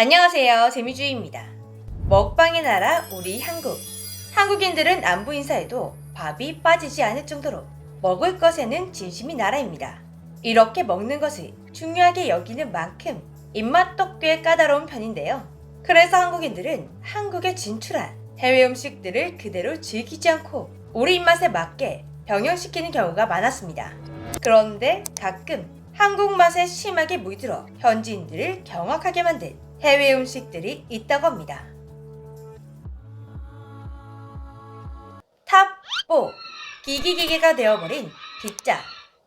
안녕하세요. 재미주의입니다. 먹방의 나라 우리 한국. 한국인들은 안부 인사에도 밥이 빠지지 않을 정도로 먹을 것에는 진심이 나라입니다. 이렇게 먹는 것을 중요하게 여기는 만큼 입맛도 꽤 까다로운 편인데요. 그래서 한국인들은 한국에 진출한 해외 음식들을 그대로 즐기지 않고 우리 입맛에 맞게 병행시키는 경우가 많았습니다. 그런데 가끔 한국 맛에 심하게 물들어 현지인들을 경악하게 만든 해외 음식들이 있다고 합니다. 탑5 기기기계가 되어버린 피자.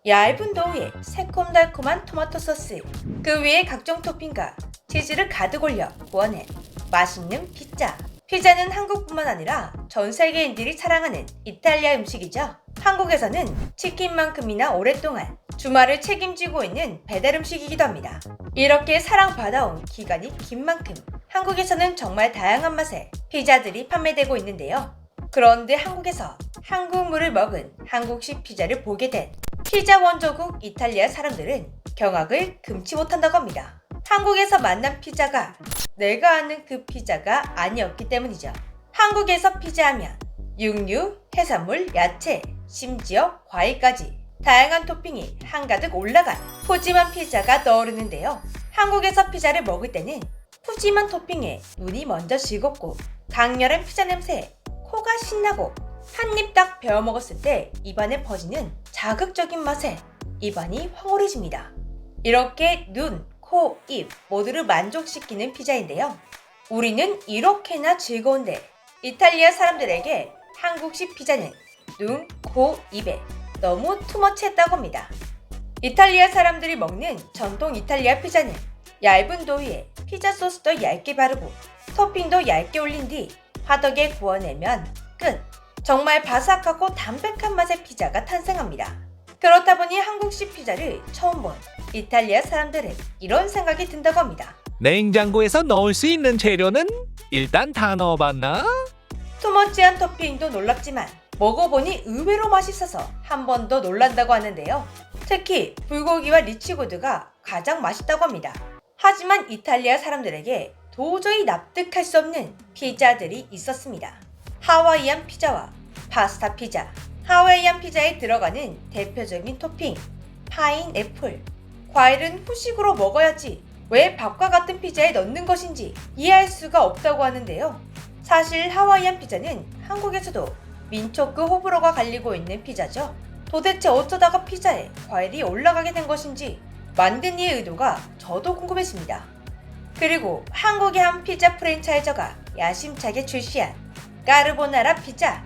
얇은 도우에 새콤달콤한 토마토 소스. 그 위에 각종 토핑과 치즈를 가득 올려 구워낸 맛있는 피자. 피자는 한국뿐만 아니라 전 세계인들이 사랑하는 이탈리아 음식이죠. 한국에서는 치킨만큼이나 오랫동안 주말을 책임지고 있는 배달 음식이기도 합니다 이렇게 사랑받아온 기간이 긴 만큼 한국에서는 정말 다양한 맛의 피자들이 판매되고 있는데요 그런데 한국에서 한국물을 먹은 한국식 피자를 보게 된 피자 원조국 이탈리아 사람들은 경악을 금치 못한다고 합니다. 한국에서 만난 피자가 내가 아는 그 피자가 아니었기 때문이죠. 한국에서 피자하면 육류, 해산물, 야채, 심지어 과일까지 다양한 토핑이 한가득 올라간 푸짐한 피자가 떠오르는데요. 한국에서 피자를 먹을 때는 푸짐한 토핑에 눈이 먼저 즐겁고 강렬한 피자 냄새에 코가 신나고 한 입 딱 베어 먹었을 때 입안에 퍼지는 자극적인 맛에 입안이 황홀해집니다. 이렇게 눈, 코, 입 모두를 만족시키는 피자인데요. 우리는 이렇게나 즐거운데 이탈리아 사람들에게 한국식 피자는 눈, 코, 입에 너무 투머치했다고 합니다. 이탈리아 사람들이 먹는 전통 이탈리아 피자는 얇은 도위에 피자 소스도 얇게 바르고 토핑도 얇게 올린 뒤 화덕에 구워내면 끝. 정말 바삭하고 담백한 맛의 피자가 탄생합니다. 그렇다 보니 한국식 피자를 처음 본 이탈리아 사람들은 이런 생각이 든다고 합니다. 냉장고에서 넣을 수 있는 재료는 일단 다 넣어봤나? 투머치한 토핑도 놀랍지만 먹어보니 의외로 맛있어서 한 번 더 놀란다고 하는데요. 특히 불고기와 리치고드가 가장 맛있다고 합니다. 하지만 이탈리아 사람들에게 도저히 납득할 수 없는 피자들이 있었습니다. 하와이안 피자와 파스타 피자. 하와이안 피자에 들어가는 대표적인 토핑, 파인 애플. 과일은 후식으로 먹어야지 왜 밥과 같은 피자에 넣는 것인지 이해할 수가 없다고 하는데요. 사실 하와이안 피자는 한국에서도 민초급 호불호가 갈리고 있는 피자죠. 도대체 어쩌다가 피자에 과일이 올라가게 된 것인지 만든 이의 의도가 저도 궁금했습니다. 그리고 한국의 한 피자 프랜차이저가 야심차게 출시한 까르보나라 피자.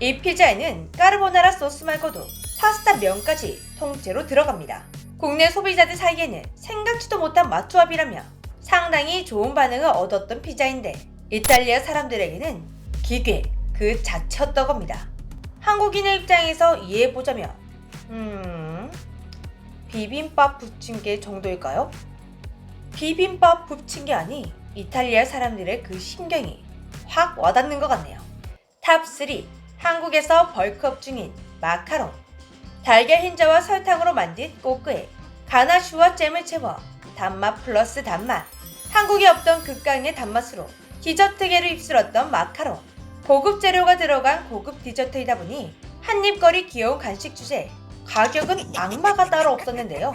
이 피자에는 까르보나라 소스 말고도 파스타 면까지 통째로 들어갑니다. 국내 소비자들 사이에는 생각지도 못한 맛조합이라며 상당히 좋은 반응을 얻었던 피자인데 이탈리아 사람들에게는 기괴 그 자체였다고 합니다. 한국인의 입장에서 이해해보자면 음... 비빔밥 부침개 정도일까요? 비빔밥 부침개 아니 이탈리아 사람들의 그 신경이 확 와닿는 것 같네요. 탑3 한국에서 벌크업 중인 마카롱 달걀 흰자와 설탕으로 만든 꼬끄에 가나슈와 잼을 채워 단맛 플러스 단맛 한국에 없던 극강의 단맛으로 디저트계를 휩쓸었던 마카롱 고급 재료가 들어간 고급 디저트이다 보니 한입거리 귀여운 간식 주제 가격은 악마가 따로 없었는데요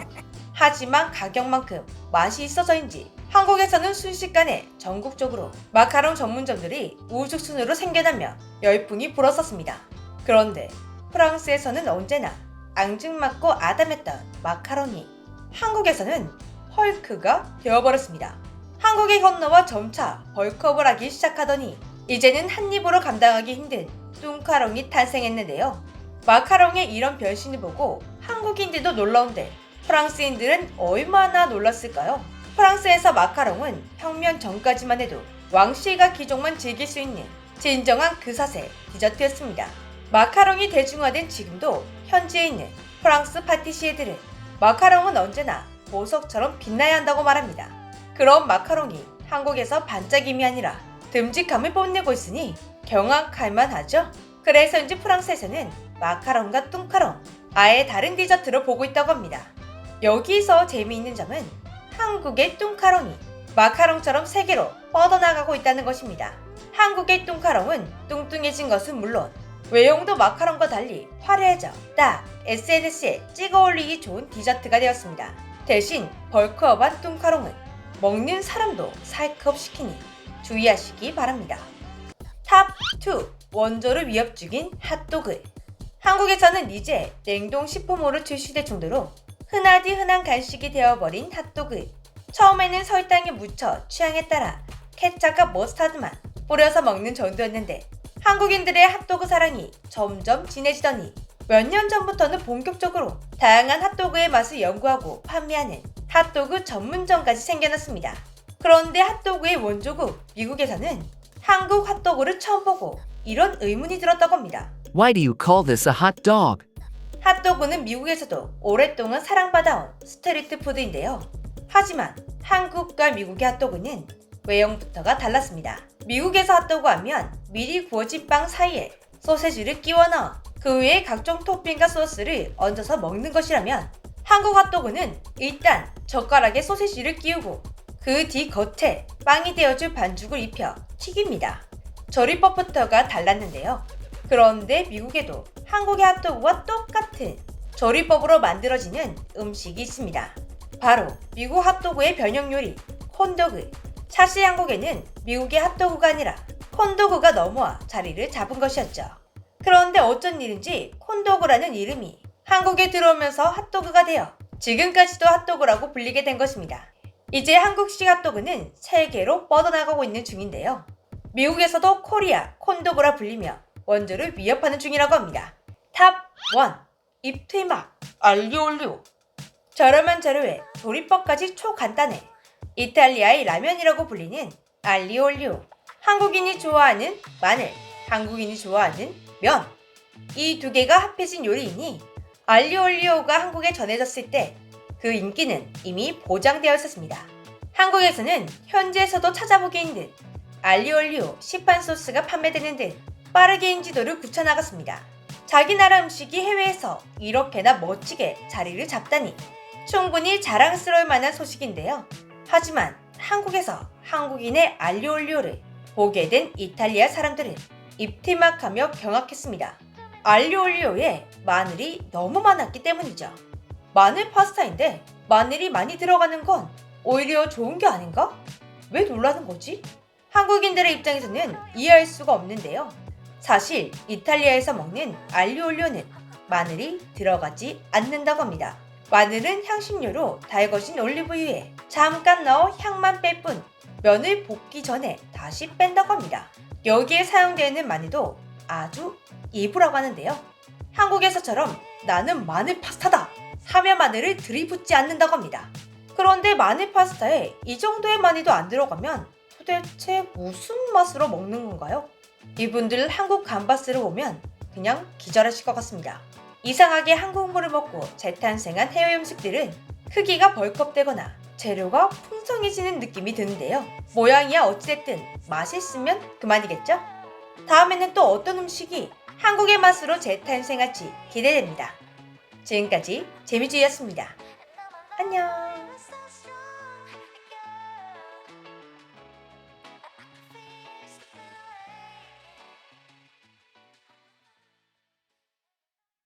하지만 가격만큼 맛이 있어서인지 한국에서는 순식간에 전국적으로 마카롱 전문점들이 우후죽순으로 생겨나며 열풍이 불었었습니다. 그런데 프랑스에서는 언제나 앙증맞고 아담했던 마카롱이 한국에서는 헐크가 되어버렸습니다. 한국에 건너와 점차 벌크업을 하기 시작하더니 이제는 한 입으로 감당하기 힘든 뚱카롱이 탄생했는데요. 마카롱의 이런 변신을 보고 한국인들도 놀라운데 프랑스인들은 얼마나 놀랐을까요? 프랑스에서 마카롱은 혁명 전까지만 해도 왕실과 귀족만 즐길 수 있는 진정한 그사세 디저트였습니다. 마카롱이 대중화된 지금도 현지에 있는 프랑스 파티시에들은 마카롱은 언제나 보석처럼 빛나야 한다고 말합니다. 그런 마카롱이 한국에서 반짝임이 아니라 듬직함을 뽐내고 있으니 경악할 만 하죠? 그래서인지 프랑스에서는 마카롱과 뚱카롱 아예 다른 디저트로 보고 있다고 합니다. 여기서 재미있는 점은 한국의 뚱카롱이 마카롱처럼 세계로 뻗어나가고 있다는 것입니다. 한국의 뚱카롱은 뚱뚱해진 것은 물론 외형도 마카롱과 달리 화려해져 딱 SNS에 찍어 올리기 좋은 디저트가 되었습니다. 대신 벌크업한 뚱카롱은 먹는 사람도 살크업 시키니 주의하시기 바랍니다. 탑 2. 원조를 위협 중인 핫도그. 한국에서는 이제 냉동 식품으로 출시될 정도로 흔하디 흔한 간식이 되어버린 핫도그. 처음에는 설탕에 묻혀 취향에 따라 케찹과 머스타드만 뿌려서 먹는 정도였는데 한국인들의 핫도그 사랑이 점점 진해지더니 몇 년 전부터는 본격적으로 다양한 핫도그의 맛을 연구하고 판매하는 핫도그 전문점까지 생겨났습니다. 그런데 핫도그의 원조국 미국에서는 한국 핫도그를 처음 보고 이런 의문이 들었다고 합니다. Why do you call this a hot dog? 핫도그는 미국에서도 오랫동안 사랑받아온 스트리트 푸드인데요. 하지만 한국과 미국의 핫도그는 외형부터가 달랐습니다. 미국에서 핫도그 하면 미리 구워진 빵 사이에 소세지를 끼워 넣어 그 위에 각종 토핑과 소스를 얹어서 먹는 것이라면 한국 핫도그는 일단 젓가락에 소세지를 끼우고 그 뒤 겉에 빵이 되어줄 반죽을 입혀 튀깁니다. 조리법부터가 달랐는데요. 그런데 미국에도 한국의 핫도그와 똑같은 조리법으로 만들어지는 음식이 있습니다. 바로 미국 핫도그의 변형 요리 콘도그. 사실 한국에는 미국의 핫도그가 아니라 콘도그가 넘어와 자리를 잡은 것이었죠. 그런데 어쩐 일인지 콘도그라는 이름이 한국에 들어오면서 핫도그가 되어 지금까지도 핫도그라고 불리게 된 것입니다. 이제 한국식 핫도그는 세계로 뻗어나가고 있는 중인데요. 미국에서도 코리아 콘도그라 불리며 원조를 위협하는 중이라고 합니다. 탑 1. 입트막 알리올리오 저렴한 재료에 조리법까지 초간단해 이탈리아의 라면이라고 불리는 알리올리오 한국인이 좋아하는 마늘, 한국인이 좋아하는 면 이 두 개가 합해진 요리이니 알리올리오가 한국에 전해졌을 때 그 인기는 이미 보장되어 있었습니다. 한국에서는 현지에서도 찾아보기 힘든 알리올리오 시판 소스가 판매되는 등 빠르게 인지도를 굳혀나갔습니다. 자기 나라 음식이 해외에서 이렇게나 멋지게 자리를 잡다니 충분히 자랑스러울 만한 소식인데요. 하지만 한국에서 한국인의 알리올리오를 보게 된 이탈리아 사람들은 입티막하며 경악했습니다. 알리올리오에 마늘이 너무 많았기 때문이죠. 마늘 파스타인데 마늘이 많이 들어가는 건 오히려 좋은 게 아닌가? 왜 놀라는 거지? 한국인들의 입장에서는 이해할 수가 없는데요. 사실 이탈리아에서 먹는 알리올리오는 마늘이 들어가지 않는다고 합니다. 마늘은 향신료로 달궈진 올리브유에 잠깐 넣어 향만 뺄 뿐 면을 볶기 전에 다시 뺀다고 합니다. 여기에 사용되는 마늘도 아주 일부라고 하는데요. 한국에서처럼 나는 마늘 파스타다 하며 마늘을 들이붓지 않는다고 합니다. 그런데 마늘 파스타에 이 정도의 마늘도 안 들어가면 도대체 무슨 맛으로 먹는 건가요? 이분들 한국 감바스를 보면 그냥 기절하실 것 같습니다. 이상하게 한국물을 먹고 재탄생한 해외 음식들은 크기가 벌컥되거나 재료가 풍성해지는 느낌이 드는데요. 모양이야 어찌됐든 맛있으면 그만이겠죠? 다음에는 또 어떤 음식이 한국의 맛으로 재탄생할지 기대됩니다. 지금까지 재미주였습니다. 안녕!